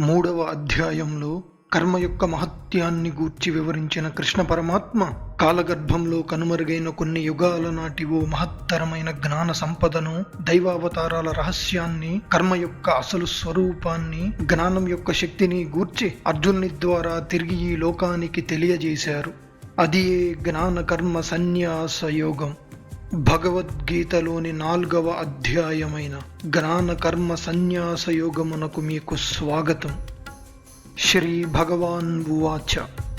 మూడవ అధ్యాయంలో కర్మ యొక్క మహత్యాన్ని గూర్చి వివరించిన కృష్ణ పరమాత్మ కాలగర్భంలో కనుమరుగైన కొన్ని యుగాల నాటి ఓ మహత్తరమైన జ్ఞాన సంపదను దైవావతారాల రహస్యాన్ని కర్మ యొక్క అసలు స్వరూపాన్ని జ్ఞానం యొక్క శక్తిని గూర్చి అర్జునుని ద్వారా తిరిగి ఈ లోకానికి తెలియజేశారు. అది ఏ జ్ఞాన కర్మ సన్యాస యోగం భగవద్గీతలోని నాల్గవ అధ్యాయమైన జ్ఞాన కర్మ సన్యాస యోగమునకు మీకు స్వాగతం. శ్రీ భగవాన్ ఉవాచ.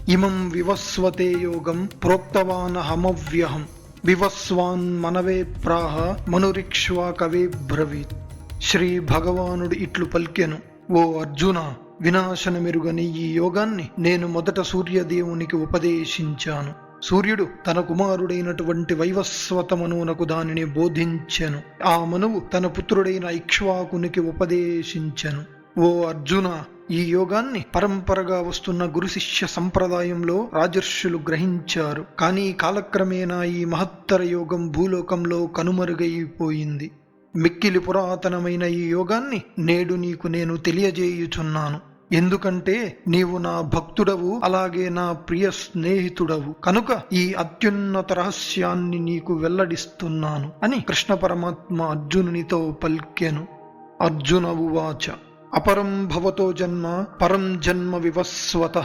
ఇమం వివస్వతే యోగం ప్రోక్తవాన హమవ్యహం వివస్వాన్ మనవే ప్రాహ మనురిక్ష్వా కవే బ్రవీత్. శ్రీ భగవానుడు ఇట్లు పలికెను. ఓ అర్జున వినాశనమెరుగని ఈ యోగాన్ని నేను మొదట సూర్యదేవునికి ఉపదేశించాను. సూర్యుడు తన కుమారుడైనటువంటి వైవస్వతమనునకు దానిని బోధించెను. ఆ మనువు తన పుత్రుడైన ఇక్ష్వాకునికి ఉపదేశించెను. ఓ అర్జున ఈ యోగాన్ని పరంపరగా వస్తున్న గురు శిష్య సంప్రదాయంలో రాజర్షులు గ్రహించారు. కానీ కాలక్రమేణా ఈ మహత్తర యోగం భూలోకంలో కనుమరుగైపోయింది. మిక్కిలి పురాతనమైన ఈ యోగాన్ని నేడు నీకు నేను తెలియజేయుచున్నాను. ఎందుకంటే నీవు నా భక్తుడవు అలాగే నా ప్రియ స్నేహితుడవు. కనుక ఈ అత్యున్నత రహస్యాన్ని నీకు వెల్లడిస్తున్నాను అని కృష్ణ పరమాత్మ అర్జునునితో పల్కెను. అర్జున ఉవాచ అపరం భవతో జన్మ పరం జన్మ వివస్వత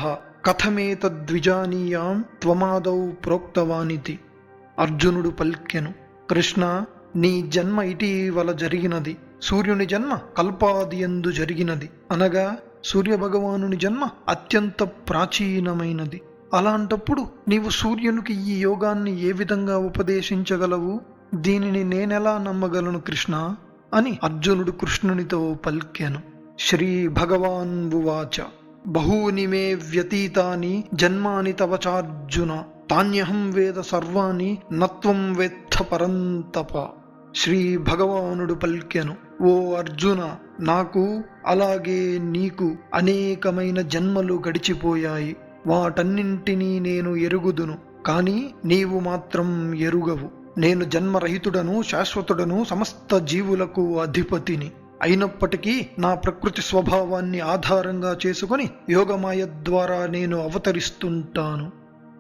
కథమేతద్విజానీయాం త్వమాదౌ ప్రోక్తవానితి. అర్జునుడు పల్కెను కృష్ణ నీ జన్మ ఇటీవల జరిగినది సూర్యుని జన్మ కల్పాదియందు జరిగినది అనగా సూర్యభగవానుని జన్మ అత్యంత ప్రాచీనమైనది. అలాంటప్పుడు నీవు సూర్యునికి ఈ యోగాన్ని ఏ విధంగా ఉపదేశించగలవు? దీనిని నేనెలా నమ్మగలను కృష్ణ? అని అర్జునుడు కృష్ణునితో పల్కెను. శ్రీ భగవాన్ ఉవాచ. బహూని మే వ్యతీతాని జన్మాని తవ చార్జున. తాన్యహం వేద సర్వాణి నత్వం వేత్త పరంతప. శ్రీ భగవానుడు పల్కెను. ఓ అర్జున నాకు అలాగే నీకు అనేకమైన జన్మలు గడిచిపోయాయి. వాటన్నింటినీ నేను ఎరుగుదును కానీ నీవు మాత్రం ఎరుగవు. నేను జన్మరహితుడను శాశ్వతుడను సమస్త జీవులకు అధిపతిని. అయినప్పటికీ నా ప్రకృతి స్వభావాన్ని ఆధారంగా చేసుకొని యోగమాయ ద్వారా నేను అవతరిస్తుంటాను.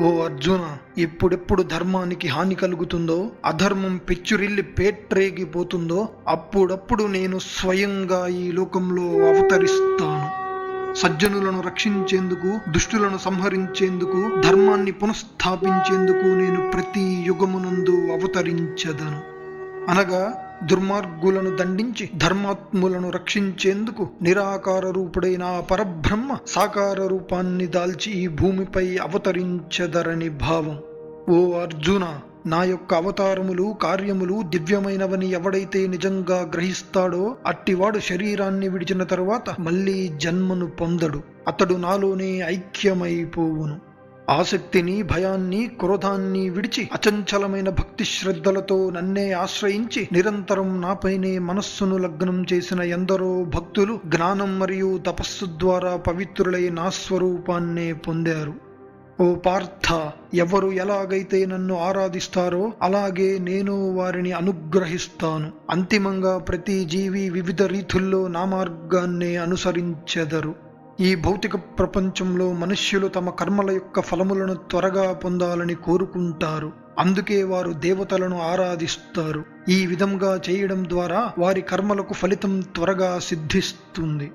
ఓ అర్జున ఎప్పుడెప్పుడు ధర్మానికి హాని కలుగుతుందో అధర్మం పెచ్చురిల్లి పేట్రేగిపోతుందో అప్పుడప్పుడు నేను స్వయంగా ఈ లోకంలో అవతరిస్తాను. సజ్జనులను రక్షించేందుకు దుష్టులను సంహరించేందుకు ధర్మాన్ని పునఃస్థాపించేందుకు నేను ప్రతి యుగమునందు అవతరించదను. అనగా దుర్మార్గులను దండించి ధర్మాత్ములను రక్షించేందుకు నిరాకార రూపుడైన పరబ్రహ్మ సాకార రూపాన్ని దాల్చి ఈ భూమిపై అవతరించదరని భావం. ఓ అర్జున నా యొక్క అవతారములు కార్యములు దివ్యమైనవని ఎవడైతే నిజంగా గ్రహిస్తాడో అట్టివాడు శరీరాన్ని విడిచిన తరువాత మళ్ళీ జన్మను పొందడు. అతడు నాలోనే ఐక్యమైపోవును. ఆసక్తిని భయాన్ని క్రోధాన్ని విడిచి అచంచలమైన భక్తి శ్రద్ధలతో నన్నే ఆశ్రయించి నిరంతరం నాపైనే మనస్సును లగ్నం చేసిన ఎందరో భక్తులు జ్ఞానం మరియు తపస్సు ద్వారా పవిత్రులై నా స్వరూపాన్నే పొందారు. ఓ పార్థ ఎవరు ఎలాగైతే నన్ను ఆరాధిస్తారో అలాగే నేను వారిని అనుగ్రహిస్తాను. అంతిమంగా ప్రతి జీవి వివిధ రీతుల్లో నా మార్గాన్నే అనుసరించెదరు. ఈ భౌతిక ప్రపంచంలో మనుష్యులు తమ కర్మల యొక్క ఫలములను త్వరగా పొందాలని కోరుకుంటారు. అందుకే వారు దేవతలను ఆరాధిస్తారు. ఈ విధంగా చేయడం ద్వారా వారి కర్మలకు ఫలితం త్వరగా సిద్ధిస్తుంది.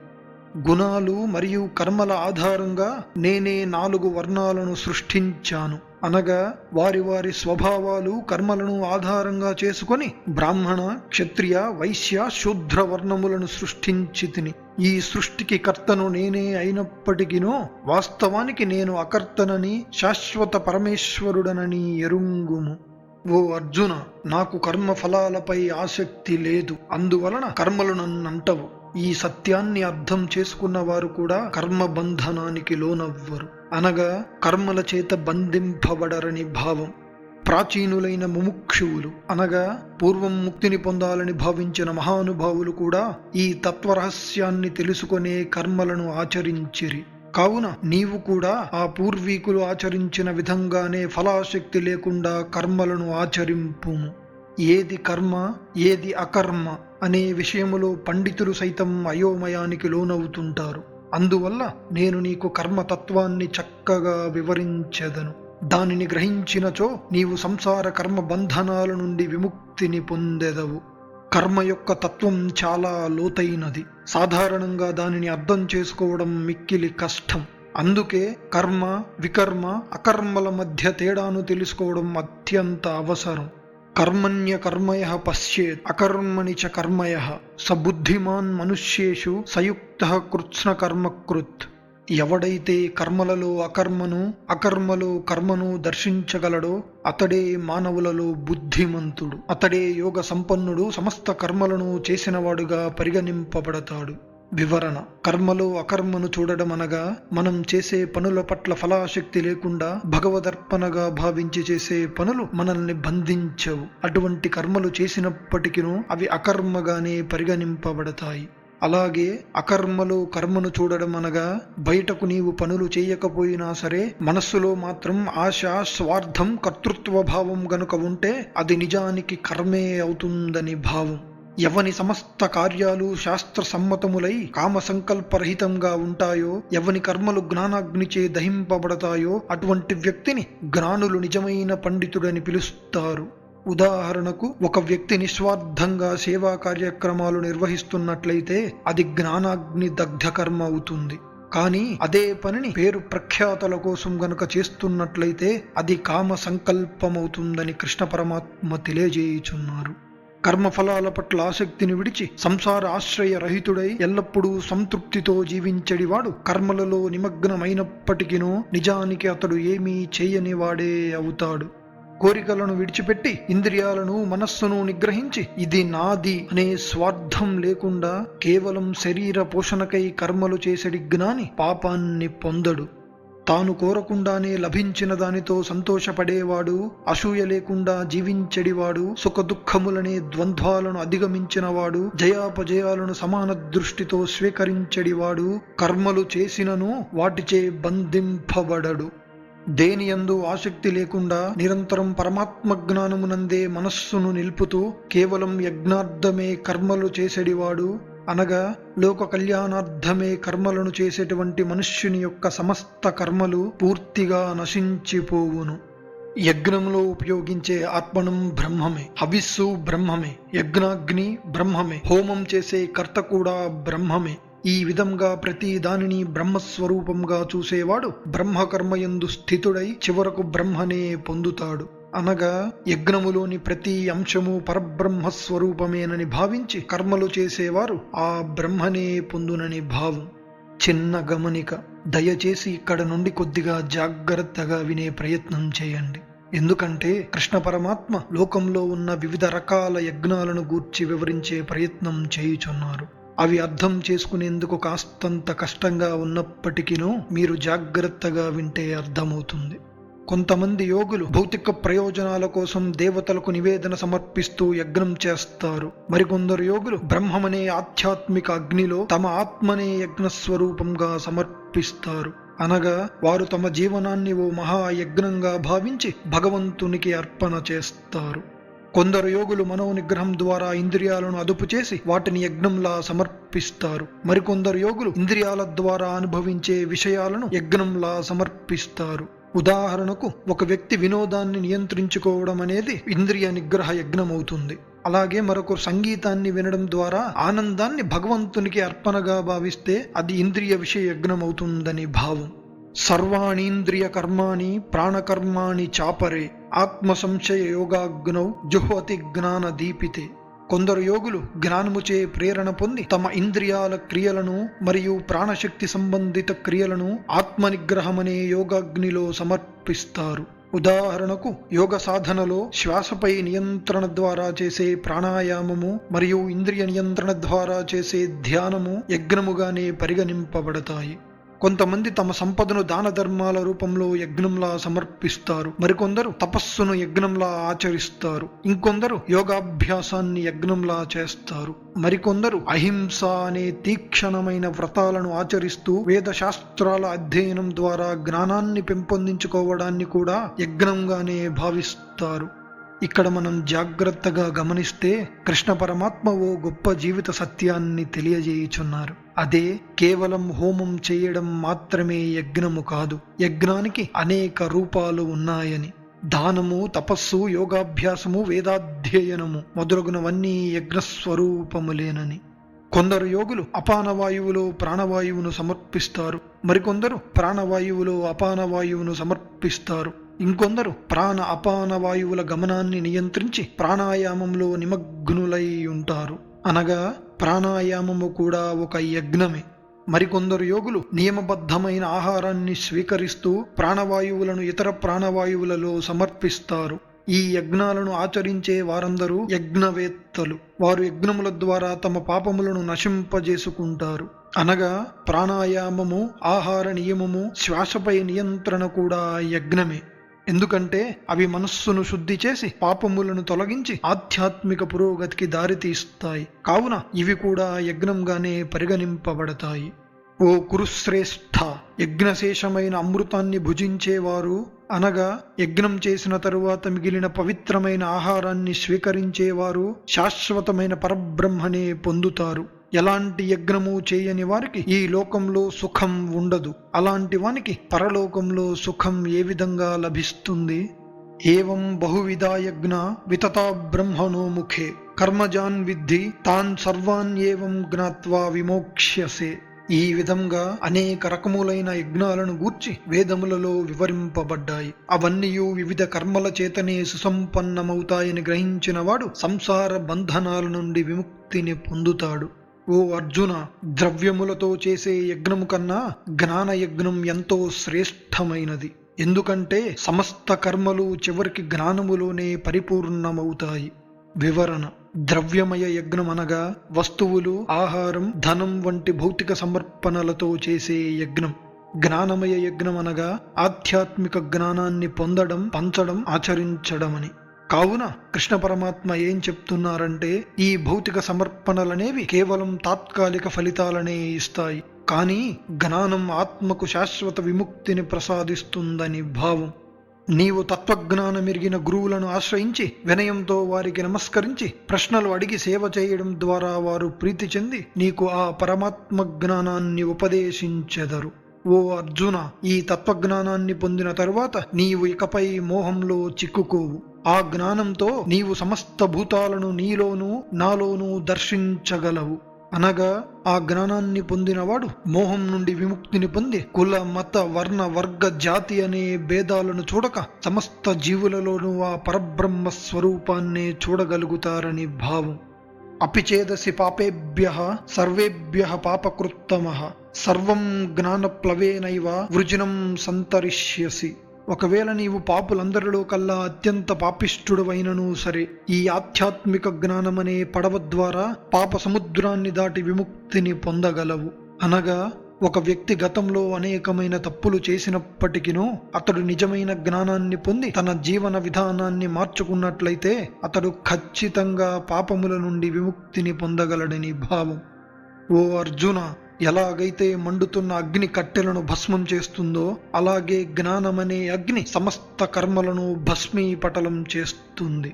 గుణాలు మరియు కర్మల ఆధారంగా నేనే నాలుగు వర్ణాలను సృష్టించాను. అనగా వారి వారి స్వభావాలు కర్మలను ఆధారంగా చేసుకొని బ్రాహ్మణ క్షత్రియ వైశ్య శూద్ర వర్ణములను సృష్టించి తిని ఈ సృష్టికి కర్తను నేనే అయినప్పటికినో వాస్తవానికి నేను అకర్తనని శాశ్వత పరమేశ్వరుడనని ఎరుంగుము. ఓ అర్జున నాకు కర్మ ఫలాలపై ఆసక్తి లేదు. అందువలన కర్మలు నన్నంటవు. ఈ సత్యాన్ని అర్థం చేసుకున్న వారు కూడా కర్మ బంధనానికి లోనవ్వరు. అనగా కర్మల చేత బంధింపబడరని భావం. ప్రాచీనులైన ముముక్షువులు అనగా పూర్వం ముక్తిని పొందాలని భావించిన మహానుభావులు కూడా ఈ తత్వరహస్యాన్ని తెలుసుకునే కర్మలను ఆచరించిరి. కావున నీవు కూడా ఆ పూర్వీకులు ఆచరించిన విధంగానే ఫలాశక్తి లేకుండా కర్మలను ఆచరింపుము. ఏది కర్మ ఏది అకర్మ అనే విషయములో పండితులు సైతం అయోమయానికి లోనవుతుంటారు. అందువల్ల నేను నీకు కర్మతత్వాన్ని చక్కగా వివరించెదను. దానిని గ్రహించినచో నీవు సంసార కర్మ బంధనాల నుండి విముక్తిని పొందెదవు. కర్మ యొక్క తత్వం చాలా లోతైనది. సాధారణంగా దానిని అర్థం చేసుకోవడం మిక్కిలి కష్టం. అందుకే కర్మ వికర్మ అకర్మల మధ్య తేడాను తెలుసుకోవడం అత్యంత అవసరం. కర్మణ్య కర్మయ పశ్యేత్ అకర్మణి చ కర్మయ స బుద్ధిమాన్ మనుష్యేషు సయుక్త కృత్స్న కర్మకృత్. ఎవడైతే కర్మలలో అకర్మను అకర్మలో కర్మను దర్శించగలడో అతడే మానవులలో బుద్ధిమంతుడు. అతడే యోగ సంపన్నుడు సమస్త కర్మలను చేసినవాడుగా పరిగణింపబడతాడు. వివరణ. కర్మలో అకర్మను చూడడం అనగా మనం చేసే పనుల పట్ల ఫలాశక్తి లేకుండా భగవదర్పణగా భావించి చేసే పనులు మనల్ని బంధించవు. అటువంటి కర్మలు చేసినప్పటికీ అవి అకర్మగానే పరిగణింపబడతాయి. అలాగే అకర్మలో కర్మను చూడడం అనగా బయటకు నీవు పనులు చేయకపోయినా సరే మనస్సులో మాత్రం ఆశ స్వార్థం కర్తృత్వ భావం గనుక ఉంటే అది నిజానికి కర్మే అవుతుందని భావం. ఎవని సమస్త కార్యాలు శాస్త్ర సమ్మతములై కామ సంకల్పరహితంగా ఉంటాయో ఎవని కర్మలు జ్ఞానాగ్నిచే దహింపబడతాయో అటువంటి వ్యక్తిని జ్ఞానులు నిజమైన పండితుడని పిలుస్తారు. ఉదాహరణకు ఒక వ్యక్తి నిస్వార్థంగా సేవా కార్యక్రమాలు నిర్వహిస్తున్నట్లయితే అది జ్ఞానాగ్ని దగ్ధ కర్మ అవుతుంది. కానీ అదే పనిని పేరు ప్రఖ్యాతల కోసం గనుక చేస్తున్నట్లయితే అది కామ సంకల్పమవుతుందని కృష్ణ పరమాత్మ తెలియజేయుచున్నారు. కర్మఫలాల పట్ల ఆసక్తిని విడిచి సంసార ఆశ్రయ రహితుడై ఎల్లప్పుడూ సంతృప్తితో జీవించడివాడు. కర్మలలో నిమగ్నమైనప్పటికీనూ నిజానికి అతడు ఏమీ చేయనివాడే అవుతాడు. కోరికలను విడిచిపెట్టి ఇంద్రియాలను మనస్సును నిగ్రహించి ఇది నాది అనే స్వార్థం లేకుండా కేవలం శరీర పోషణకై కర్మలు చేసడి జ్ఞాని పాపాన్ని పొందడు. తాను కోరకుండానే లభించిన దానితో సంతోషపడేవాడు అసూయ లేకుండా జీవించడివాడు సుఖ దుఃఖములనే ద్వంద్వాలను అధిగమించినవాడు జయాపజయాలను సమాన దృష్టితో స్వీకరించడివాడు కర్మలు చేసినను వాటిచే బంధింపబడడు. దేనియందు ఆసక్తి లేకుండా నిరంతరం పరమాత్మ జ్ఞానమునందే మనస్సును నిలుపుతూ కేవలం యజ్ఞార్థమే కర్మలు చేసేడివాడు అనగా లోక కళ్యాణార్థమే కర్మలను చేసేటువంటి మనుష్యుని యొక్క సమస్త కర్మలు పూర్తిగా నశించిపోవును. యజ్ఞంలో ఉపయోగించే ఆత్మనం బ్రహ్మమే హవిస్సు బ్రహ్మమే యజ్ఞాగ్ని బ్రహ్మమే హోమం చేసే కర్త కూడా బ్రహ్మమే. ఈ విధంగా ప్రతి దానిని బ్రహ్మస్వరూపంగా చూసేవాడు బ్రహ్మకర్మయందు స్థితుడై చివరకు బ్రహ్మనే పొందుతాడు. అనగా యజ్ఞములోని ప్రతి అంశము పరబ్రహ్మ స్వరూపమేనని భావించి కర్మలు చేసేవారు ఆ బ్రహ్మనే పొందునని భావం. చిన్న గమనిక దయచేసి ఇక్కడ నుండి కొద్దిగా జాగ్రత్తగా వినే ప్రయత్నం చేయండి. ఎందుకంటే కృష్ణ పరమాత్మ లోకంలో ఉన్న వివిధ రకాల యజ్ఞాలను గూర్చి వివరించే ప్రయత్నం చేయుచున్నారు. అవి అర్థం చేసుకునేందుకు కాస్తంత కష్టంగా ఉన్నప్పటికీనూ మీరు జాగ్రత్తగా వింటే అర్థమవుతుంది. కొంతమంది యోగులు భౌతిక ప్రయోజనాల కోసం దేవతలకు నివేదన సమర్పిస్తూ యజ్ఞం చేస్తారు. మరికొందరు యోగులు బ్రహ్మమనే ఆధ్యాత్మిక అగ్నిలో తమ ఆత్మనే యజ్ఞ స్వరూపంగా సమర్పిస్తారు. అనగా వారు తమ జీవనాన్ని ఓ మహాయజ్ఞంగా భావించి భగవంతునికి అర్పణ చేస్తారు. కొందరు యోగులు మనోనిగ్రహం ద్వారా ఇంద్రియాలను అదుపు చేసి వాటిని యజ్ఞంలా సమర్పిస్తారు. మరికొందరు యోగులు ఇంద్రియాల ద్వారా అనుభవించే విషయాలను యజ్ఞంలా సమర్పిస్తారు. ఉదాహరణకు ఒక వ్యక్తి వినోదాన్ని నియంత్రించుకోవడం అనేది ఇంద్రియ నిగ్రహ యజ్ఞమవుతుంది. అలాగే మరొకరు సంగీతాన్ని వినడం ద్వారా ఆనందాన్ని భగవంతునికి అర్పణగా భావిస్తే అది ఇంద్రియ విషయ యజ్ఞం అవుతుందని భావం. సర్వాణీంద్రియ కర్మాణి ప్రాణకర్మాణి చాపరే ఆత్మ సంశయ యోగాగ్నౌ జుహ్వతి జ్ఞాన దీపితే. కొందరు యోగులు జ్ఞానముచే ప్రేరణ పొంది తమ ఇంద్రియాల క్రియలను మరియు ప్రాణశక్తి సంబంధిత క్రియలను ఆత్మనిగ్రహమనే యోగాగ్నిలో సమర్పిస్తారు. ఉదాహరణకు యోగ సాధనలో శ్వాసపై నియంత్రణ ద్వారా చేసే ప్రాణాయామము మరియు ఇంద్రియ నియంత్రణ ద్వారా చేసే ధ్యానము యజ్ఞముగానే పరిగణింపబడతాయి. కొంతమంది తమ సంపదను దాన ధర్మాల రూపంలో యజ్ఞంలా సమర్పిస్తారు. మరికొందరు తపస్సును యజ్ఞంలా ఆచరిస్తారు. ఇంకొందరు యోగాభ్యాసాన్ని యజ్ఞంలా చేస్తారు. మరికొందరు అహింస అనే తీక్షణమైన వ్రతాలను ఆచరిస్తూ వేద శాస్త్రాల అధ్యయనం ద్వారా జ్ఞానాన్ని పెంపొందించుకోవడాన్ని కూడా యజ్ఞంగానే భావిస్తారు. ఇక్కడ మనం జాగ్రత్తగా గమనిస్తే కృష్ణ పరమాత్మ ఓ గొప్ప జీవిత సత్యాన్ని తెలియజేయుచున్నారు. అదే కేవలం హోమం చేయడం మాత్రమే యజ్ఞము కాదు యజ్ఞానికి అనేక రూపాలు ఉన్నాయని. దానము తపస్సు యోగాభ్యాసము వేదాధ్యయనము మొదలగునవన్నీ యజ్ఞస్వరూపములేనని కొందరు యోగులు అపానవాయువులో ప్రాణవాయువును సమర్పిస్తారు మరికొందరు ప్రాణవాయువులో అపానవాయువును సమర్పిస్తారు. ఇంకొందరు ప్రాణ అపానవాయువుల గమనాన్ని నియంత్రించి ప్రాణాయామంలో నిమగ్నులై ఉంటారు. అనగా ప్రాణాయామము కూడా ఒక యజ్ఞమే. మరికొందరు యోగులు నియమబద్ధమైన ఆహారాన్ని స్వీకరిస్తూ ప్రాణవాయువులను ఇతర ప్రాణవాయువులలో సమర్పిస్తారు. ఈ యజ్ఞాలను ఆచరించే వారందరూ యజ్ఞవేత్తలు. వారు యజ్ఞముల ద్వారా తమ పాపములను నశింపజేసుకుంటారు. అనగా ప్రాణాయామము ఆహార నియమము శ్వాసపై నియంత్రణ కూడా యజ్ఞమే. ఎందుకంటే అవి మనస్సును శుద్ధి చేసి పాపములను తొలగించి ఆధ్యాత్మిక పురోగతికి దారితీస్తాయి కావున ఇవి కూడా యజ్ఞంగానే పరిగణింపబడతాయి. ఓ కురుశ్రేష్ఠ యజ్ఞశేషమైన అమృతాన్ని భుజించేవారు అనగా యజ్ఞం చేసిన తరువాత మిగిలిన పవిత్రమైన ఆహారాన్ని స్వీకరించేవారు శాశ్వతమైన పరబ్రహ్మనే పొందుతారు. ఎలాంటి యజ్ఞము చేయని వారికి ఈ లోకంలో సుఖం ఉండదు. అలాంటి వానికి పరలోకంలో సుఖం ఏ విధంగా లభిస్తుంది? ఏవం బహువిధ యజ్ఞ వితతా బ్రహ్మణో ముఖే. కర్మజాన్ విద్ధి తాన్ సర్వాన్ ఏవం జ్ఞాత్వా విమోక్ష్యసే. ఈ విధంగా అనేక రకములైన యజ్ఞాలను గూర్చి వేదములలో వివరింపబడ్డాయి. అవన్నీ వివిధ కర్మల చేతనే సుసంపన్నమవుతాయని గ్రహించిన వాడు సంసార బంధనాల నుండి విముక్తిని పొందుతాడు. ఓ అర్జున ద్రవ్యములతో చేసే యజ్ఞము కన్నా జ్ఞాన యజ్ఞం ఎంతో శ్రేష్టమైనది. ఎందుకంటే సమస్త కర్మలు చివరికి జ్ఞానములోనే పరిపూర్ణమవుతాయి. వివరణ. ద్రవ్యమయ యజ్ఞం అనగా వస్తువులు ఆహారం ధనం వంటి భౌతిక సమర్పణలతో చేసే యజ్ఞం. జ్ఞానమయ యజ్ఞం అనగా ఆధ్యాత్మిక జ్ఞానాన్ని పొందడం పంచడం ఆచరించడమని. కావున కృష్ణ పరమాత్మ ఏం చెప్తున్నారంటే ఈ భౌతిక సమర్పణలనేవి కేవలం తాత్కాలిక ఫలితాలనే ఇస్తాయి. కానీ జ్ఞానం ఆత్మకు శాశ్వత విముక్తిని ప్రసాదిస్తుందని భావం. నీవు తత్వజ్ఞానమెరిగిన గురువులను ఆశ్రయించి వినయంతో వారికి నమస్కరించి ప్రశ్నలు అడిగి సేవ చేయడం ద్వారా వారు ప్రీతి చెంది నీకు ఆ పరమాత్మ జ్ఞానాన్ని ఉపదేశించెదరు. ఓ అర్జున ఈ తత్వజ్ఞానాన్ని పొందిన తరువాత నీవు ఇకపై మోహంలో చిక్కుకోవు. ఆ జ్ఞానంతో నీవు సమస్త భూతాలను నీలోనూ నాలోనూ దర్శించగలవు. అనగా ఆ జ్ఞానాన్ని పొందినవాడు మోహం నుండి విముక్తిని పొంది కుల మత వర్ణ వర్గ జాతి అనే భేదాలను చూడక సమస్త జీవులలోనూ ఆ పరబ్రహ్మ స్వరూపాన్నే చూడగలుగుతారని భావం. అపిచేదసి పాపేభ్య సర్వేభ్య పాపకృత్తమ. సర్వం జ్ఞానప్లవేనైవ వృజనం సంతరిష్యసి. ఒకవేళ నీవు పాపులందరిలో కల్లా అత్యంత పాపిష్ఠుడవైనను సరే ఈ ఆధ్యాత్మిక జ్ఞానమనే పడవ ద్వారా పాప సముద్రాన్ని దాటి విముక్తిని పొందగలవు. అనగా ఒక వ్యక్తి గతంలో అనేకమైన తప్పులు చేసినప్పటికీనో అతడు నిజమైన జ్ఞానాన్ని పొంది తన జీవన విధానాన్ని మార్చుకున్నట్లయితే అతడు ఖచ్చితంగా పాపముల నుండి విముక్తిని పొందగలడని భావం. ఓ అర్జున ఎలాగైతే మండుతున్న అగ్ని కట్టెలను భస్మం చేస్తుందో అలాగే జ్ఞానమనే అగ్ని సమస్త కర్మలను భస్మీపటలం చేస్తుంది.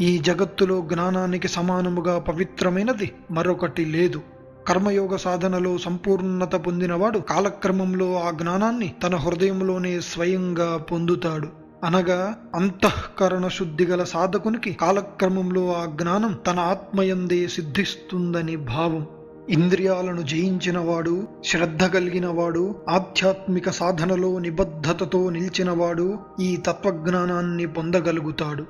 ఈ జగత్తులో జ్ఞానానికి సమానముగా పవిత్రమైనది మరొకటి లేదు. కర్మయోగ సాధనలో సంపూర్ణత పొందినవాడు కాలక్రమంలో ఆ జ్ఞానాన్ని తన హృదయంలోనే స్వయంగా పొందుతాడు. అనగా అంతఃకరణ శుద్ధి గల సాధకునికి కాలక్రమంలో ఆ జ్ఞానం తన ఆత్మయందే సిద్ధిస్తుందని భావం. ఇంద్రియాలను జయించినవాడు శ్రద్ధ కలిగినవాడు ఆధ్యాత్మిక సాధనలో నిబద్ధతతో నిలిచినవాడు ఈ తత్వజ్ఞానాన్ని పొందగలుగుతాడు.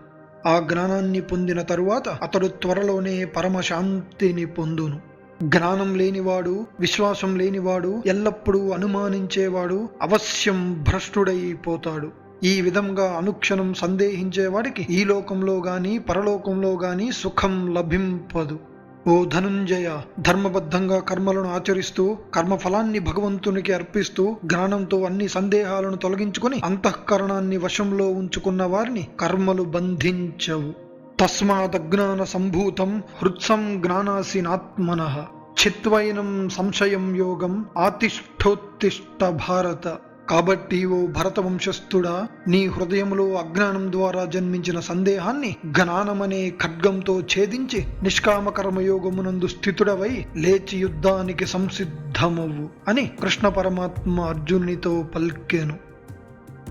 ఆ జ్ఞానాన్ని పొందిన తరువాత అతడు త్వరలోనే పరమశాంతిని పొందును. జ్ఞానం లేనివాడు విశ్వాసం లేనివాడు ఎల్లప్పుడూ అనుమానించేవాడు అవశ్యం భ్రష్టుడైపోతాడు. ఈ విధంగా అనుక్షణం సందేహించేవాడికి ఈ లోకంలో గాని పరలోకంలో గాని సుఖం లభింపదు. ఓ ధనుంజయ ధర్మబద్ధంగా కర్మలను ఆచరిస్తూ కర్మఫలాన్ని భగవంతునికి అర్పిస్తూ జ్ఞానంతో అన్ని సందేహాలను తొలగించుకుని అంతఃకరణాన్ని వశంలో ఉంచుకున్న వారిని కర్మలు బంధించవు. తస్మాదజ్ఞాన సంభూతం హృత్సం జ్ఞానాసినాత్మన. చిత్వైనం సంశయం యోగం ఆతిష్ఠోత్తిష్ట భారత. కాబట్టి ఓ భరత వంశస్థుడా నీ హృదయంలో అజ్ఞానం ద్వారా జన్మించిన సందేహాన్ని జ్ఞానమనే ఖడ్గంతో ఛేదించి నిష్కామ కర్మయోగమునందు స్థితుడవై లేచి యుద్ధానికి సంసిద్ధమవు అని కృష్ణ పరమాత్మ అర్జునునితో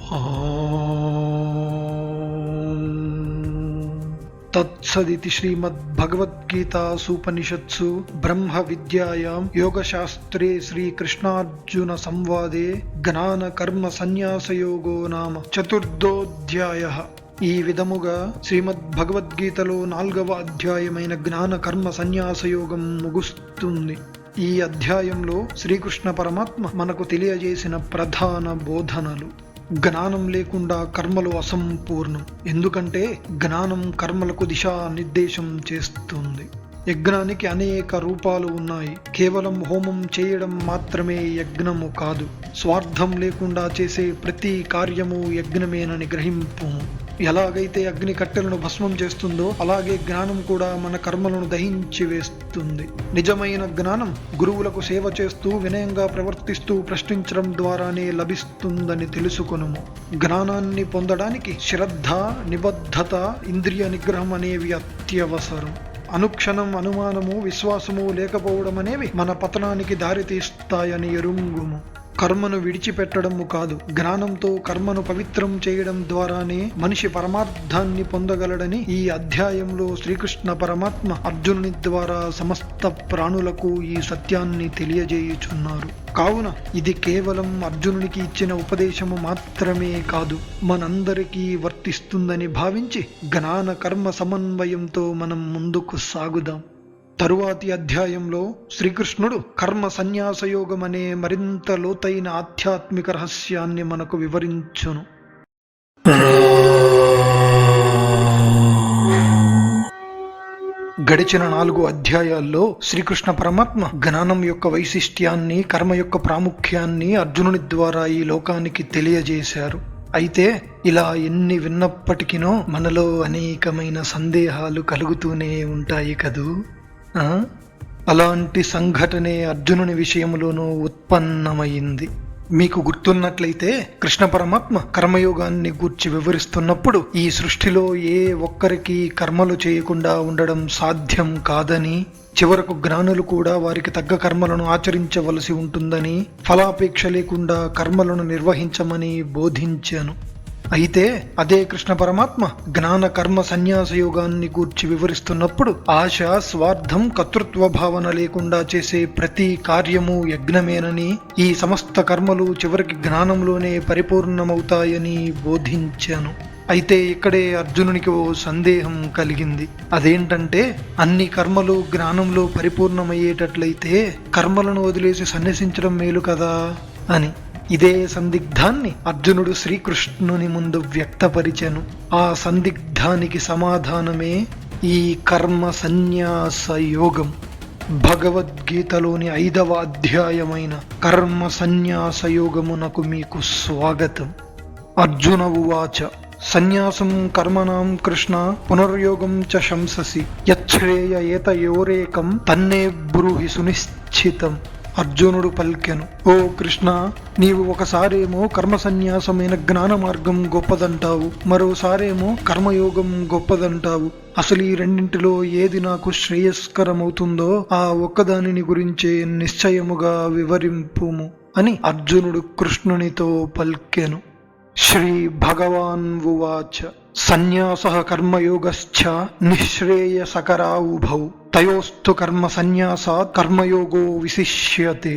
ఆ తత్సదితి శ్రీమద్భగవద్గీతాసూపనిషత్సు బ్రహ్మ విద్యాయాం యోగశాస్త్రే శ్రీకృష్ణార్జున సంవాదే జ్ఞాన కర్మ సన్యాసయోగో నామ చతుర్థోధ్యాయ ఈ విధముగా శ్రీమద్ భగవద్గీతలో నాల్గవ అధ్యాయమైన జ్ఞాన కర్మ సన్యాసయోగం ముగుస్తుంది ఈ అధ్యాయంలో శ్రీకృష్ణ పరమాత్మ మనకు తెలియజేసిన ప్రధాన బోధనలు జ్ఞానం లేకుండా కర్మలు అసంపూర్ణం. ఎందుకంటే జ్ఞానం కర్మలకు దిశా నిర్దేశం చేస్తుంది. యజ్ఞానికి అనేక రూపాలు ఉన్నాయి. కేవలం హోమం చేయడం మాత్రమే యజ్ఞము కాదు. స్వార్థం లేకుండా చేసే ప్రతి కార్యము యజ్ఞమేనని గ్రహింపు ఎలాగైతే అగ్ని కట్టెలను భస్మం చేస్తుందో అలాగే జ్ఞానం కూడా మన కర్మలను దహించి వేస్తుంది. నిజమైన జ్ఞానం గురువులకు సేవ చేస్తూ వినయంగా ప్రవర్తిస్తూ ప్రశ్నించడం ద్వారానే లభిస్తుందని తెలుసుకొనుము. జ్ఞానాన్ని పొందడానికి శ్రద్ధ నిబద్ధత ఇంద్రియ నిగ్రహం అనేవి అత్యవసరం. అనుక్షణం అనుమానము విశ్వాసము లేకపోవడం అనేవి మన పతనానికి దారితీస్తాయని ఎరుంగుము. కర్మను విడిచిపెట్టడము కాదు. జ్ఞానంతో కర్మను పవిత్రం చేయడం ద్వారానే మనిషి పరమార్థాన్ని పొందగలడని ఈ అధ్యాయంలో శ్రీకృష్ణ పరమాత్మ అర్జునుని ద్వారా సమస్త ప్రాణులకు ఈ సత్యాన్ని తెలియజేయుచున్నారు. కావున ఇది కేవలం అర్జునునికి ఇచ్చిన ఉపదేశము మాత్రమే కాదు. మనందరికీ వర్తిస్తుందని భావించి జ్ఞాన కర్మ సమన్వయంతో మనం ముందుకు సాగుదాం. తరువాతి అధ్యాయంలో శ్రీకృష్ణుడు కర్మ సన్యాసయోగం అనే మరింత లోతైన ఆధ్యాత్మిక రహస్యాన్ని మనకు వివరించును. గడిచిన నాలుగు అధ్యాయాల్లో శ్రీకృష్ణ పరమాత్మ జ్ఞానం యొక్క వైశిష్ట్యాన్ని కర్మ యొక్క ప్రాముఖ్యాన్ని అర్జునుని ద్వారా ఈ లోకానికి తెలియజేశారు. అయితే ఇలా ఎన్ని విన్నప్పటికినో మనలో అనేకమైన సందేహాలు కలుగుతూనే ఉంటాయి కదూ? అలాంటి సంఘటనే అర్జునుని విషయంలోనూ ఉత్పన్నమైంది. మీకు గుర్తున్నట్లయితే కృష్ణ పరమాత్మ కర్మయోగాన్ని గూర్చి వివరిస్తున్నప్పుడు ఈ సృష్టిలో ఏ ఒక్కరికి కర్మలు చేయకుండా ఉండడం సాధ్యం కాదని చివరకు జ్ఞానులు కూడా వారికి తగ్గ కర్మలను ఆచరించవలసి ఉంటుందని ఫలాపేక్ష లేకుండా కర్మలను నిర్వహించమని బోధించాను. అయితే అదే కృష్ణ పరమాత్మ జ్ఞాన కర్మ సన్యాస యోగాన్ని గూర్చి వివరిస్తున్నప్పుడు ఆశ స్వార్థం కర్తృత్వ భావన లేకుండా చేసే ప్రతి కార్యము యజ్ఞమేనని ఈ సమస్త కర్మలు చివరికి జ్ఞానంలోనే పరిపూర్ణమవుతాయని బోధించాను. అయితే ఇక్కడే అర్జునునికి ఓ సందేహం కలిగింది. అదేంటంటే అన్ని కర్మలు జ్ఞానంలో పరిపూర్ణమయ్యేటట్లయితే కర్మలను వదిలేసి సన్యసించడం మేలు కదా అని. ఇదే సందిగ్ధాన్ని అర్జునుడు శ్రీకృష్ణుని ముందు వ్యక్తపరిచెను. ఆ సందిగ్ధానికి సమాధానమే ఈ కర్మ సన్యాస యోగం. భగవద్గీతలోని ఐదవ అధ్యాయమైన కర్మ సన్యాస యోగమునకు మీకు స్వాగతం. అర్జున ఉవాచ సన్యాసం కర్మణం కృష్ణ పునర్యోగం చ శంససి యచ్ఛ్రేయ ఏతయోరేకం తన్నే బ్రూహి సునిశ్చితం. అర్జునుడు పల్కెను. ఓ కృష్ణ నీవు ఒకసారేమో కర్మ సన్యాసమైన జ్ఞాన మార్గం గొప్పదంటావు మరోసారేమో కర్మయోగం గొప్పదంటావు. అసలు ఈ రెండింటిలో ఏది నాకు శ్రేయస్కరమవుతుందో ఆ ఒక్కదానిని గురించే నిశ్చయముగా వివరింపుము అని అర్జునుడు కృష్ణునితో పలికెను. శ్రీ భగవాన్ ఉవాచ సన్యాస కర్మయోగశ్చ నిశ్రేయసకరా ఉభౌ తయోస్తు కర్మ సన్యాసాత్ కర్మయోగో విశిష్యతే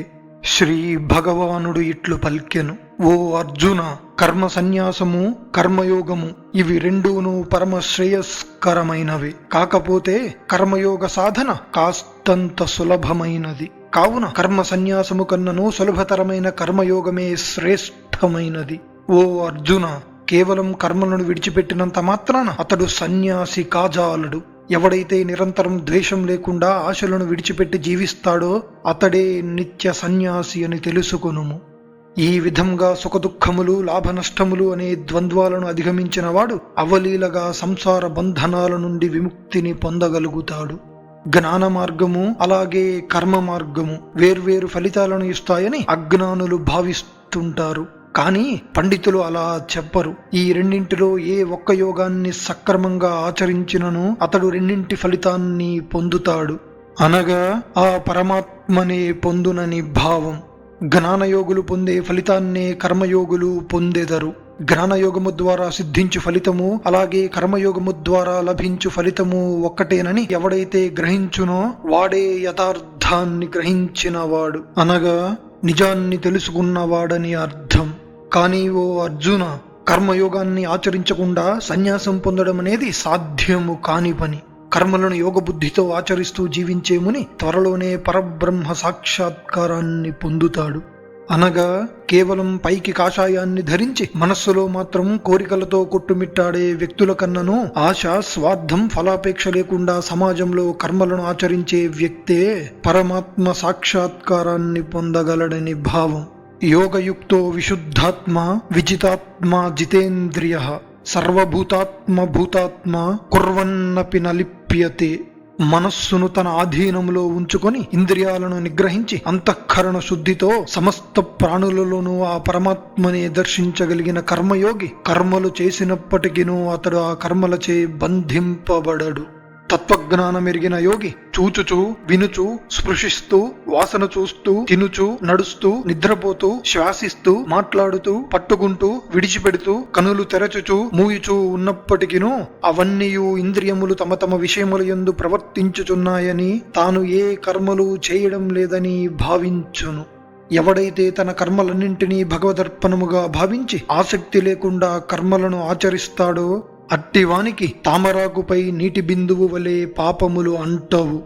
శ్రీ భగవానుడు ఇట్లు పల్కెను ఓ అర్జున కర్మ సన్యాసము కర్మయోగము ఇవి రెండూను పరమ శ్రేయస్కరమైనవి కాకపోతే కర్మయోగ సాధన కాస్తంత సులభమైనది కావున కర్మ సన్యాసము కన్నను సులభతరమైన కర్మయోగమే శ్రేష్టమైనది ఓ అర్జున కేవలం కర్మలను విడిచిపెట్టినంత మాత్రాన అతడు సన్యాసి కాజాలడు. ఎవడైతే నిరంతరం ద్వేషం లేకుండా ఆశలను విడిచిపెట్టి జీవిస్తాడో అతడే నిత్య సన్యాసి అని తెలుసుకొనుము. ఈ విధంగా సుఖదుఖములు లాభనష్టములు అనే ద్వంద్వాలను అధిగమించిన వాడు అవలీలగా సంసార బంధనాల నుండి విముక్తిని పొందగలుగుతాడు. జ్ఞాన మార్గము అలాగే కర్మ మార్గము వేర్వేరు ఫలితాలను ఇస్తాయని అజ్ఞానులు భావిస్తుంటారు. కానీ పండితులు అలా చెప్పరు. ఈ రెండింటిలో ఏ ఒక్క యోగాన్ని సక్రమంగా ఆచరించినను అతడు రెండింటి ఫలితాన్ని పొందుతాడు. అనగా ఆ పరమాత్మనే పొందునని భావం. జ్ఞానయోగులు పొందే ఫలితాన్నే కర్మయోగులు పొందెదరు. జ్ఞానయోగము ద్వారా సిద్ధించు ఫలితము అలాగే కర్మయోగము ద్వారా లభించు ఫలితము ఒక్కటేనని ఎవడైతే గ్రహించునో వాడే యథార్థాన్ని గ్రహించినవాడు. అనగా నిజాన్ని తెలుసుకున్నవాడని అర్థం. కానీ ఓ అర్జున కర్మయోగాన్ని ఆచరించకుండా సన్యాసం పొందడం అనేది సాధ్యము కాని పని. కర్మలను యోగ బుద్ధితో ఆచరిస్తూ జీవించే ముని త్వరలోనే పరబ్రహ్మ సాక్షాత్కారాన్ని పొందుతాడు. అనగా కేవలం పైకి కాషాయాన్ని ధరించి మనస్సులో మాత్రం కోరికలతో కొట్టుమిట్టాడే వ్యక్తుల కన్నను ఆశ స్వార్థం ఫలాపేక్ష లేకుండా సమాజంలో కర్మలను ఆచరించే వ్యక్తే పరమాత్మ సాక్షాత్కారాన్ని పొందగలడని భావం. యోగయుక్తో విశుద్ధాత్మ విజితాత్మ జితేంద్రియ సర్వభూతాత్మ భూతాత్మ కుర్వన్నపి నలిప్యతే. మనస్సును తన ఆధీనంలో ఉంచుకొని ఇంద్రియాలను నిగ్రహించి అంతఃకరణ శుద్ధితో సమస్త ప్రాణులలోనూ ఆ పరమాత్మని దర్శించగలిగిన కర్మయోగి కర్మలు చేసినప్పటికీనూ అతడు ఆ కర్మలచే బంధింపబడడు. తత్వజ్ఞానం ఎరిగిన యోగి చూచుచూ వినుచు స్పృశిస్తూ వాసన చూస్తూ తినుచూ నడుస్తూ నిద్రపోతూ శ్వాసిస్తూ మాట్లాడుతూ పట్టుకుంటూ విడిచిపెడుతూ కనులు తెరచుచూ మూయుచూ ఉన్నప్పటికీనూ అవన్నీయు ఇంద్రియములు తమ తమ విషయముల ఎందు ప్రవర్తించుచున్నాయని తాను ఏ కర్మలు చేయడం లేదని భావించును. ఎవడైతే తన కర్మలన్నింటినీ భగవదర్పణముగా భావించి ఆసక్తి లేకుండా కర్మలను ఆచరిస్తాడో అట్టివానికి తామరాకుపై నీటి బిందువు వలె పాపములు అంటవు.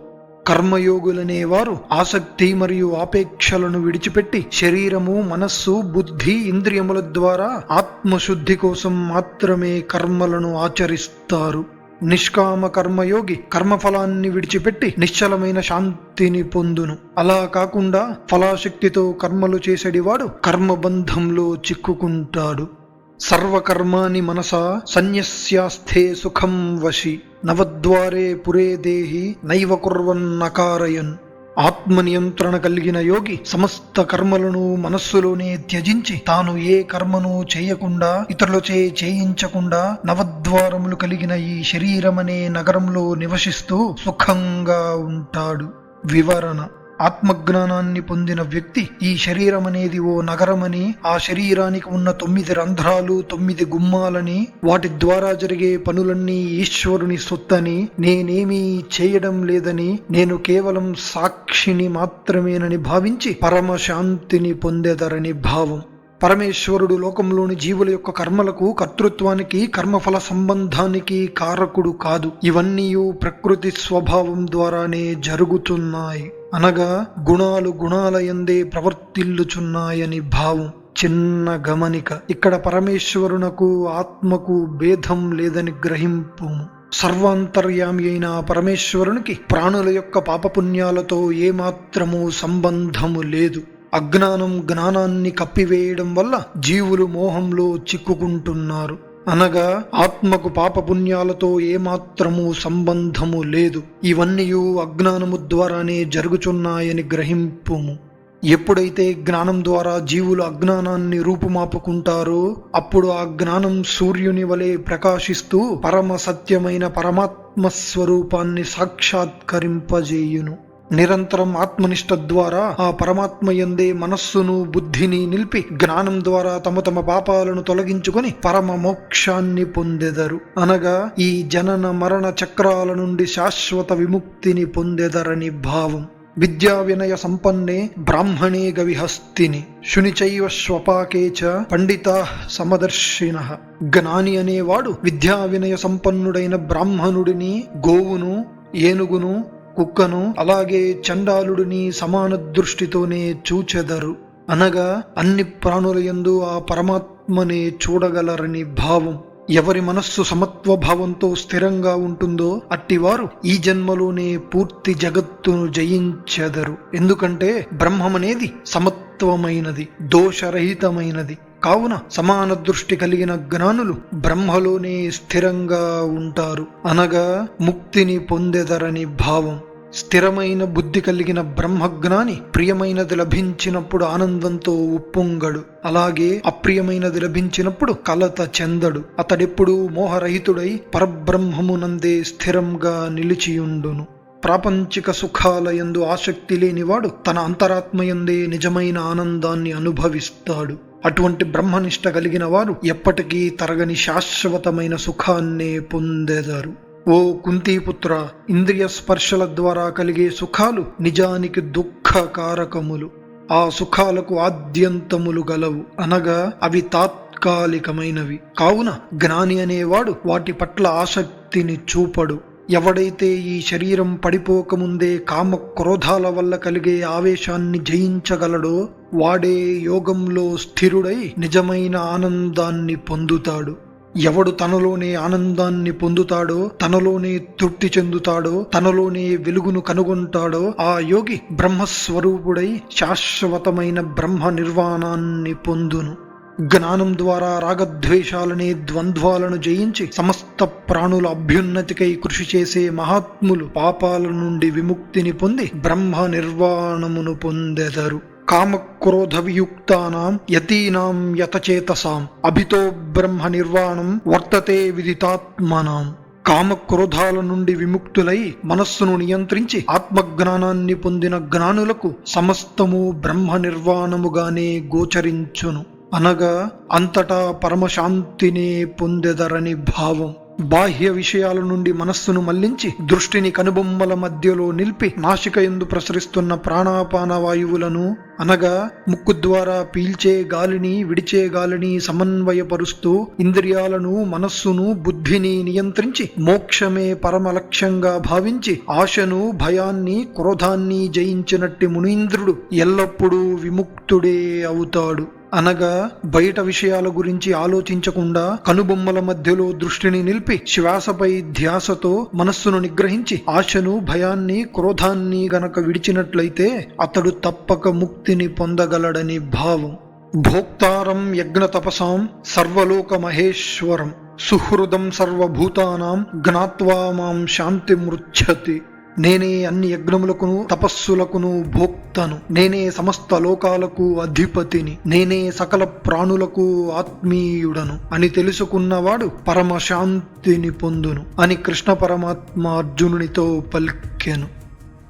కర్మయోగులనేవారు ఆసక్తి మరియు ఆపేక్షలను విడిచిపెట్టి శరీరము మనస్సు బుద్ధి ఇంద్రియముల ద్వారా ఆత్మశుద్ధి కోసం మాత్రమే కర్మలను ఆచరిస్తారు. నిష్కామ కర్మయోగి కర్మఫలాన్ని విడిచిపెట్టి నిశ్చలమైన శాంతిని పొందును. అలా కాకుండా ఫలాశక్తితో కర్మలు చేసేడివాడు కర్మబంధంలో చిక్కుకుంటాడు. సర్వకర్మాని మనసా సన్యస్యాస్థే సుఖం వశి నవద్వారే పురే దేహి నైవ కుర్వన్నకారయన్ ఆత్మనియంత్రణ కలిగిన యోగి సమస్త కర్మలను మనస్సులోనే త్యజించి తాను ఏ కర్మను చేయకుండా ఇతరులచే చేయించకుండా నవద్వారములు కలిగిన ఈ శరీరమనే నగరంలో నివసిస్తూ సుఖంగా ఉంటాడు. వివరణ ఆత్మజ్ఞానాన్ని పొందిన వ్యక్తి ఈ శరీరం అనేది ఓ నగరమని ఆ శరీరానికి ఉన్న తొమ్మిది రంధ్రాలు తొమ్మిది గుమ్మాలని వాటి ద్వారా జరిగే పనులన్నీ ఈశ్వరుని సొత్తని నేనేమీ చేయడం లేదని నేను కేవలం సాక్షిని మాత్రమేనని భావించి పరమశాంతిని పొందేదరని భావం. పరమేశ్వరుడు లోకంలోని జీవుల యొక్క కర్మలకు కర్తృత్వానికి కర్మఫల సంబంధానికి కారకుడు కాదు. ఇవన్నీ ప్రకృతి స్వభావం ద్వారానే జరుగుతున్నాయి. అనగా గుణాలు గుణాలయందే ప్రవర్తిల్లుచున్నాయని భావం. చిన్న గమనిక. ఇక్కడ పరమేశ్వరునకు ఆత్మకు భేదం లేదని గ్రహింపు సర్వాంతర్యామి అయిన పరమేశ్వరునికి ప్రాణుల యొక్క పాపపుణ్యాలతో ఏమాత్రము సంబంధము లేదు. అజ్ఞానం జ్ఞానాన్ని కప్పివేయడం వల్ల జీవులు మోహంలో చిక్కుకుంటున్నారు. అనగా ఆత్మకు పాపపుణ్యాలతో ఏమాత్రము సంబంధము లేదు. ఇవన్నీ అజ్ఞానము ద్వారానే జరుగుచున్నాయని గ్రహింపుము. ఎప్పుడైతే జ్ఞానం ద్వారా జీవులు అజ్ఞానాన్ని రూపుమాపుకుంటారో అప్పుడు ఆ జ్ఞానం సూర్యుని వలె ప్రకాశిస్తూ పరమ సత్యమైన పరమాత్మ స్వరూపాన్ని సాక్షాత్కరింపజేయును. నిరంతరం ఆత్మనిష్ట ద్వారా ఆ పరమాత్మ యందే మనస్సును బుద్ధిని నిలిపి జ్ఞానం ద్వారా తమ తమ పాపాలను తొలగించుకొని పరమ మోక్షాన్ని పొందెదరు. అనగా ఈ జనన మరణ చక్రాల నుండి శాశ్వత విముక్తిని పొందెదరని భావం. విద్యా వినయ సంపన్నే బ్రాహ్మణే గవిహస్తిని శునిచైవ స్వపాకే చ పండిత సమదర్శిన. జ్ఞాని అనేవాడు విద్యా వినయ సంపన్నుడైన బ్రాహ్మణుడిని గోవును ఏనుగును కుక్కను అలాగే చండాలుడిని సమాన దృష్టితోనే చూచెదరు. అనగా అన్ని ప్రాణుల యందు ఆ పరమాత్మనే చూడగలరని భావం. ఎవరి మనస్సు సమత్వ భావంతో స్థిరంగా ఉంటుందో అట్టివారు ఈ జన్మలోనే పూర్తి జగత్తును జయించెదరు. ఎందుకంటే బ్రహ్మమనేది సమత్వమైనది దోషరహితమైనది. కావున సమాన దృష్టి కలిగిన జ్ఞానులు బ్రహ్మలోనే స్థిరంగా ఉంటారు. అనగా ముక్తిని పొందెదరని భావం స్థిరమైన బుద్ధి కలిగిన బ్రహ్మజ్ఞాని ప్రియమైనది లభించినప్పుడు ఆనందంతో ఉప్పొంగడు. అలాగే అప్రియమైనది లభించినప్పుడు కలత చెందడు. అతడెప్పుడు మోహరహితుడై పరబ్రహ్మమునందే స్థిరంగా నిలిచియుండును. ప్రాపంచిక సుఖాలయందు ఆసక్తి లేనివాడు తన అంతరాత్మయందే నిజమైన ఆనందాన్ని అనుభవిస్తాడు. అటువంటి బ్రహ్మనిష్ట కలిగిన వారు ఎప్పటికీ తరగని శాశ్వతమైన సుఖాన్నే పొందేదారు. ఓ కుంతీపుత్ర ఇంద్రియ స్పర్శల ద్వారా కలిగే సుఖాలు నిజానికి దుఃఖకారకములు. ఆ సుఖాలకు ఆద్యంతములు గలవు. అనగా అవి తాత్కాలికమైనవి. కావున జ్ఞాని అనేవాడు వాటి పట్ల ఆసక్తిని చూపడు. ఎవడైతే ఈ శరీరం పడిపోకముందే కామ క్రోధాల వల్ల కలిగే ఆవేశాన్ని జయించగలడో వాడే యోగంలో స్థిరుడై నిజమైన ఆనందాన్ని పొందుతాడు. ఎవడు తనలోనే ఆనందాన్ని పొందుతాడో తనలోనే తృప్తి చెందుతాడో తనలోనే వెలుగును కనుగొంటాడో ఆ యోగి బ్రహ్మస్వరూపుడై శాశ్వతమైన బ్రహ్మ నిర్వాణాన్ని పొందును. జ్ఞానం ద్వారా రాగద్వేషాలనే ద్వంద్వాలను జయించి సమస్త ప్రాణుల అభ్యున్నతికై కృషి చేసే మహాత్ములు పాపాల నుండి విముక్తిని పొంది బ్రహ్మ నిర్వాణమును పొందెదరు. కామక్రోధ వియుక్తానాం యతీనాం యతచేతసాం. అభితో బ్రహ్మ నిర్వాణం వర్తతే విదితాత్మనాం. కామక్రోధాల నుండి విముక్తులై మనస్సును నియంత్రించి ఆత్మజ్ఞానాన్ని పొందిన జ్ఞానులకు సమస్తము బ్రహ్మ నిర్వాణముగానే గోచరించును. అనగా అంతటా పరమశాంతినే పొందెదరని భావం. బాహ్య విషయాల నుండి మనస్సును మళ్ళించి దృష్టిని కనుబొమ్మల మధ్యలో నిలిపి నాసిక ఎందు ప్రసరిస్తున్న ప్రాణాపాన వాయువులను అనగా ముక్కు ద్వారా పీల్చే గాలిని విడిచే గాలిని సమన్వయపరుస్తూ ఇంద్రియాలను మనస్సును బుద్ధిని నియంత్రించి మోక్షమే పరమ లక్ష్యంగా భావించి ఆశను భయాన్ని క్రోధాన్ని జయించినట్టి మునీంద్రుడు ఎల్లప్పుడూ విముక్తుడే అవుతాడు. అనగా బయట విషయాల గురించి ఆలోచించకుండా కనుబొమ్మల మధ్యలో దృష్టిని నిలిపి శ్వాసపై ధ్యాసతో మనస్సును నిగ్రహించి ఆశను భయాన్ని క్రోధాన్ని గనక విడిచినట్లయితే అతడు తప్పక ముక్తిని పొందగలడని భావం. భోక్తారం యజ్ఞ తపసాం సర్వలోక మహేశ్వరం. సుహృదం సర్వభూతానాం జ్ఞాత్వా మాం శాంతి మృచ్చతి నేనే అన్ని యజ్ఞములకును తపస్సులకును భోక్తను. నేనే సమస్త లోకాలకు అధిపతిని. నేనే సకల ప్రాణులకు ఆత్మీయుడను. అని తెలుసుకున్నవాడు పరమశాంతిని పొందును. అని కృష్ణ పరమాత్మ అర్జునునితో పలికెను.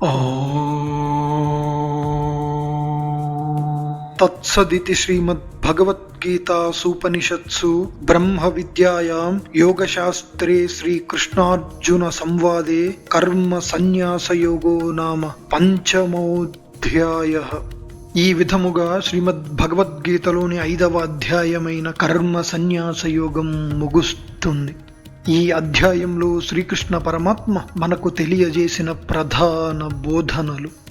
ఓ తత్సదితి శ్రీమద్భగవద్గీతాసూపనిషత్సు బ్రహ్మ విద్యాయాం యోగశాస్త్రే శ్రీకృష్ణార్జున సంవాదే కర్మ సన్యాసయోగో నామ పంచమోధ్యాయ ఈ విధముగా శ్రీమద్ భగవద్గీతలోని ఐదవ అధ్యాయమైన కర్మ సన్యాస యోగం ముగుస్తుంది ఈ అధ్యాయంలో శ్రీకృష్ణ పరమాత్మ మనకు తెలియజేసిన ప్రధాన బోధనలు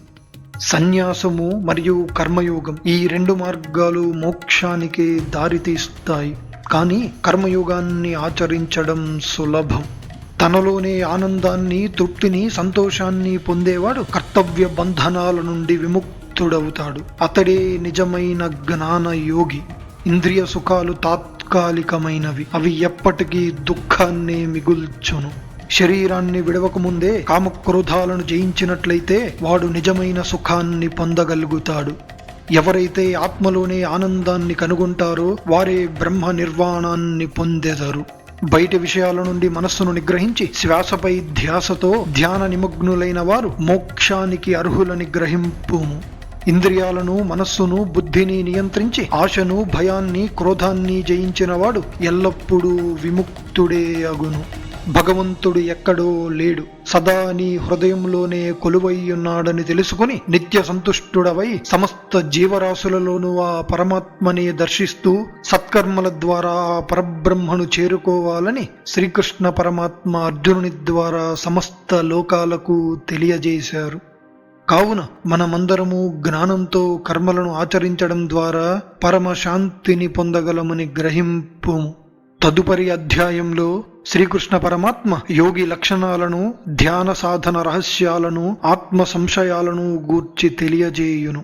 సన్యాసము మరియు కర్మయోగం ఈ రెండు మార్గాలు మోక్షానికి దారితీస్తాయి. కానీ కర్మయోగాన్ని ఆచరించడం సులభం. తనలోనే ఆనందాన్ని తృప్తిని సంతోషాన్ని పొందేవాడు కర్తవ్య బంధనాల నుండి విముక్తుడవుతాడు. అతడే నిజమైన జ్ఞాన యోగి. ఇంద్రియ సుఖాలు తాత్కాలికమైనవి. అవి ఎప్పటికీ దుఃఖాన్నే మిగుల్చును. శరీరాన్ని విడవకముందే కామక్రోధాలను జయించినట్లయితే వాడు నిజమైన సుఖాన్ని పొందగలుగుతాడు. ఎవరైతే ఆత్మలోనే ఆనందాన్ని కనుగొంటారో వారే బ్రహ్మ నిర్వాణాన్ని పొందెదరు. బయటి విషయాల నుండి మనస్సును నిగ్రహించి శ్వాసపై ధ్యాసతో ధ్యాన నిమగ్నులైన వారు మోక్షానికి అర్హులని గ్రహింపుము. ఇంద్రియాలను మనస్సును బుద్ధిని నియంత్రించి ఆశను భయాన్ని క్రోధాన్ని జయించినవాడు ఎల్లప్పుడూ విముక్తుడే అగును. భగవంతుడు ఎక్కడో లేడు. సదా నీ హృదయంలోనే కొలువై ఉన్నాడని తెలుసుకుని నిత్య సంతుష్టుడవై సమస్త జీవరాశులలోనూ ఆ పరమాత్మని దర్శిస్తూ సత్కర్మల ద్వారా ఆ పరబ్రహ్మను చేరుకోవాలని శ్రీకృష్ణ పరమాత్మ అర్జునుని ద్వారా సమస్త లోకాలకు తెలియజేశారు. కావున మనమందరము జ్ఞానంతో కర్మలను ఆచరించడం ద్వారా పరమశాంతిని పొందగలమని గ్రహింపు తదుపరి అధ్యాయంలో శ్రీకృష్ణ పరమాత్మ యోగి లక్షణాలను ధ్యాన సాధన రహస్యాలను ఆత్మ సంశయాలను గూర్చి తెలియజేయును.